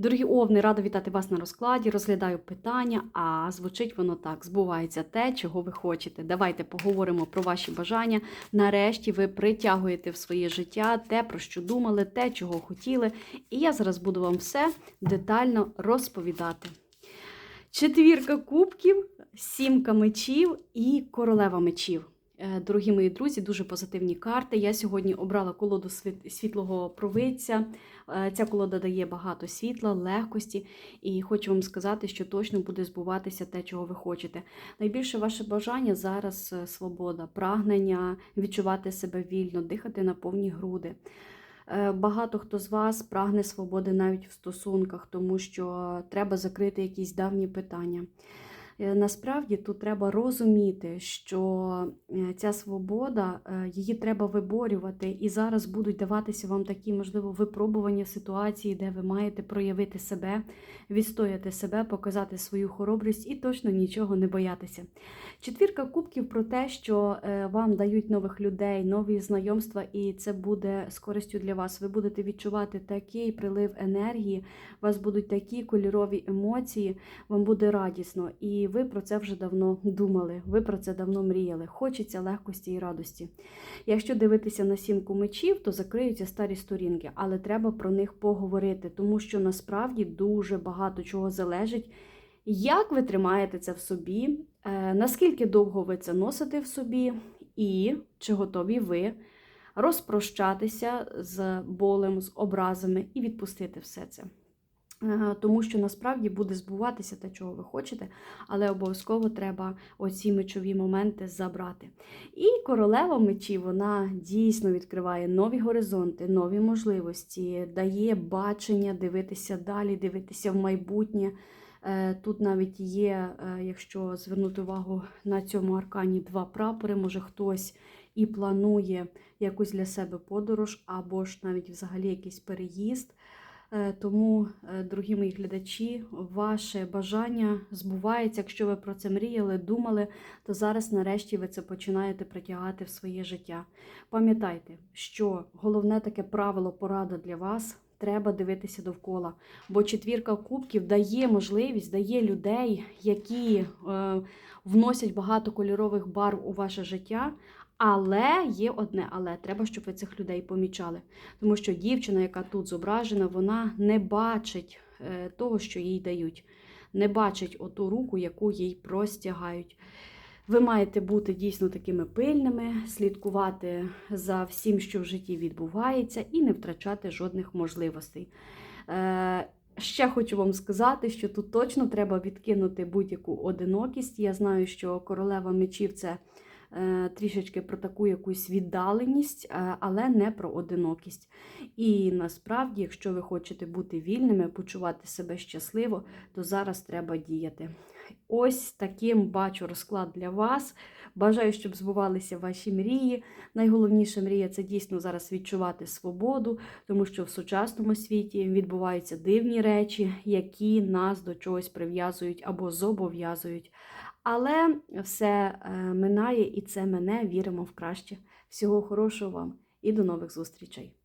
Дорогі овни, рада вітати вас на розкладі. Розглядаю питання, а звучить воно так: збувається те, чого ви хочете. Давайте поговоримо про ваші бажання. Нарешті ви притягуєте в своє життя те, про що думали, те, чого хотіли. І я зараз буду вам все детально розповідати. Четвірка кубків, сімка мечів і королева мечів. Е, Дорогі мої друзі, дуже позитивні карти. Я сьогодні обрала колоду світлого провидця. Е, Ця колода дає багато світла, легкості, і хочу вам сказати, що точно буде збуватися те, чого ви хочете. Найбільше ваше бажання зараз е, свобода, прагнення відчувати себе вільно, дихати на повні груди. Багато хто з вас прагне свободи навіть в стосунках, тому що треба закрити якісь давні питання. Е, Насправді тут треба розуміти, що е, ця свобода, е, її треба виборювати, і зараз будуть даватися вам такі, можливо, випробування ситуації, де ви маєте проявити себе, відстояти себе, показати свою хоробрість і точно нічого не боятися. Четвірка кубків про те, що вам дають нових людей, нові знайомства, і це буде з користю для вас. Ви будете відчувати такий прилив енергії, у вас будуть такі кольорові емоції, вам буде радісно. І ви про це вже давно думали, ви про це давно мріяли. Хочеться легкості і радості. Якщо дивитися на сімку мечів, то закриються старі сторінки, але треба про них поговорити, тому що насправді дуже багато чого залежить. Як ви тримаєте це в собі? Е, Наскільки довго ви це носите в собі, і чи готові ви розпрощатися з болем, з образами і відпустити все це? Тому що насправді буде збуватися те, чого ви хочете, але обов'язково треба оці мечові моменти забрати. І королева мечів вона дійсно відкриває нові горизонти, нові можливості, дає бачення дивитися далі, дивитися в майбутнє. Е, Тут навіть є, е, якщо звернути увагу на цьому аркані, два прапори. Може хтось і планує якусь для себе подорож, або ж навіть взагалі якийсь переїзд. Е, Тому, е, дорогі мої глядачі, ваше бажання збувається. Якщо ви про це мріяли, думали, то зараз нарешті ви це починаєте притягати в своє життя. Пам'ятайте, що головне таке правило порада для вас. Треба дивитися довкола, бо четвірка кубків дає можливість, дає людей, які е, вносять багато кольорових барв у ваше життя. Але є одне, але треба, щоб ви цих людей помічали. Тому що дівчина, яка тут зображена, вона не бачить е, того, що їй дають, не бачить оту руку, яку їй простягають. Ви маєте бути дійсно такими пильними, слідкувати за всім, що в житті відбувається, і не втрачати жодних можливостей. Е, Ще хочу вам сказати, що тут точно треба відкинути будь-яку одинокість. Я знаю, що королева мечів це трішечки про таку якусь віддаленість, е, але не про одинокість. І насправді, якщо ви хочете бути вільними, почувати себе щасливо, то зараз треба діяти. Ось таким бачу розклад для вас. Бажаю, щоб збувалися ваші мрії. Найголовніша мрія це дійсно зараз відчувати свободу, тому що в сучасному світі відбуваються дивні речі, які нас до чогось прив'язують або зобов'язують. Але все е, минає і це мене віримо в краще. Всього хорошого вам і до нових зустрічей!